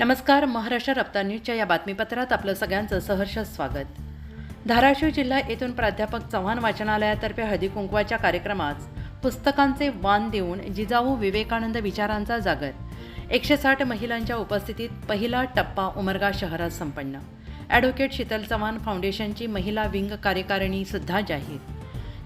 नमस्कार महाराष्ट्र रप्ता न्यूजच्या या बातमीपत्रात आपलं सगळ्यांचं सहर्ष स्वागत. धाराशिव जिल्हा येथून प्राध्यापक चव्हाण वाचनालयातर्फे हळदी कुंकवाच्या कार्यक्रमात पुस्तकांचे वाण देऊन जिजाऊ विवेकानंद विचारांचा जागर. एकशे साठ महिलांच्या उपस्थितीत पहिला टप्पा उमरगा शहरात संपन्न. ॲडव्होकेट शीतल चव्हाण फाउंडेशनची महिला विंग कार्यकारिणी सुद्धा जाहीर.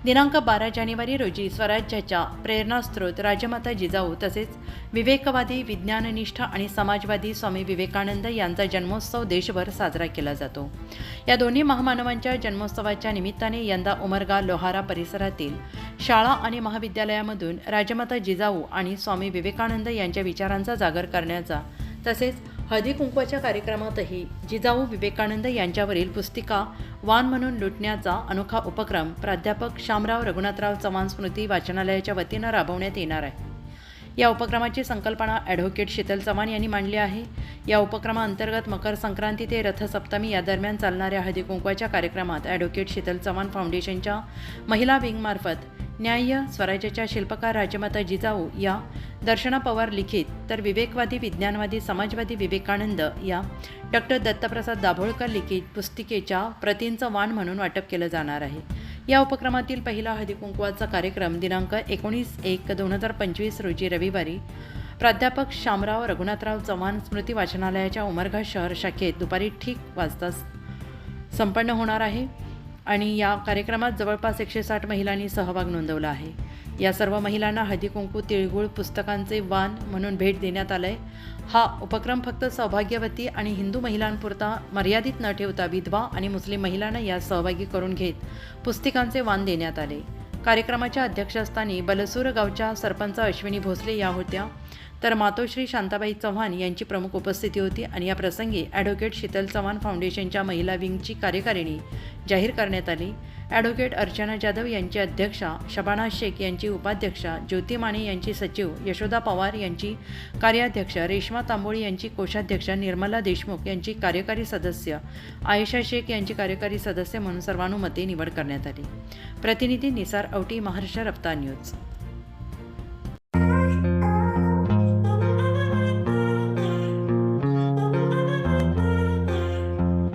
दिनांक बारा जानेवारी रोजी स्वराज्याच्या प्रेरणास्त्रोत राजमाता जिजाऊ तसेच विवेकवादी विज्ञाननिष्ठ आणि समाजवादी स्वामी विवेकानंद यांचा जन्मोत्सव देशभर साजरा केला जातो. या दोन्ही महामानवांच्या जन्मोत्सवाच्या निमित्ताने यंदा उमरगा लोहारा परिसरातील शाळा आणि महाविद्यालयामधून राजमाता जिजाऊ आणि स्वामी विवेकानंद यांच्या विचारांचा जागर करण्याचा तसेच हळदी कुंकवाच्या कार्यक्रमातही जिजाऊ विवेकानंद यांच्यावरील पुस्तिका वान म्हणून लुटण्याचा अनोखा उपक्रम प्राध्यापक शामराव रघुनाथराव चव्हाण स्मृती वाचनालयाच्या वतीनं राबवण्यात येणार आहे. या उपक्रमाची संकल्पना ॲडव्होकेट शीतल चव्हाण यांनी मांडली आहे. या उपक्रमाअंतर्गत मकर संक्रांती ते रथसप्तमी या दरम्यान चालणाऱ्या हळदी कुंकवाच्या कार्यक्रमात ॲडव्होकेट शीतल चव्हाण फाउंडेशनच्या महिला विंगमार्फत न्याय्य स्वराज्याच्या शिल्पकार राजमाता जिजाऊ या दर्शना पवार लिखित तर विवेकवादी विज्ञानवादी समाजवादी विवेकानंद या डॉक्टर दत्तप्रसाद दाभोळकर लिखित पुस्तिकेच्या प्रतींचं वाण म्हणून वाटप केलं जाणार आहे. या उपक्रमातील पहिला हळदी कुंकवाचा कार्यक्रम दिनांक एकोणीस एक दोन हजार पंचवीस रोजी रविवारी प्राध्यापक शामराव रघुनाथराव चव्हाण स्मृती वाचनालयाच्या उमरगा शहर शाखेत दुपारी ठीक वाजता संपन्न होणार आहे. आणि या कार्यक्रमात जवळपास एकशे साठ महिलांनी सहभाग नोंदवला आहे. या सर्व महिलांना हळदीकुंकू तिळगुळ पुस्तकांचे वान म्हणून भेट देण्यात आलंय. हा उपक्रम फक्त सौभाग्यवती आणि हिंदू महिलांपुरता मर्यादित न ठेवता विधवा आणि मुस्लिम महिलांना यात सहभागी करून घेत पुस्तिकांचे वान देण्यात आले. कार्यक्रमाच्या अध्यक्षस्थानी बलसूर गावच्या सरपंच अश्विनी भोसले या होत्या. तर मातोश्री शांताबाई चव्हाण यांची प्रमुख उपस्थिती होती आणि या प्रसंगी ॲडव्होकेट शीतल चव्हाण फाउंडेशनच्या महिला विंगची कार्यकारिणी जाहीर करण्यात आली. ॲडव्होकेट अर्चना जाधव यांची अध्यक्षा शबाना शेख यांची उपाध्यक्षा ज्योती माने यांची सचिव यशोदा पवार यांची कार्याध्यक्ष रेश्मा तांबोळी यांची कोषाध्यक्ष निर्मला देशमुख यांची कार्यकारी सदस्य आयशा शेख यांची कार्यकारी सदस्य म्हणून सर्वानुमते निवड करण्यात आली. प्रतिनिधी निसार औटी महाराष्ट्र रफ्तार न्यूज.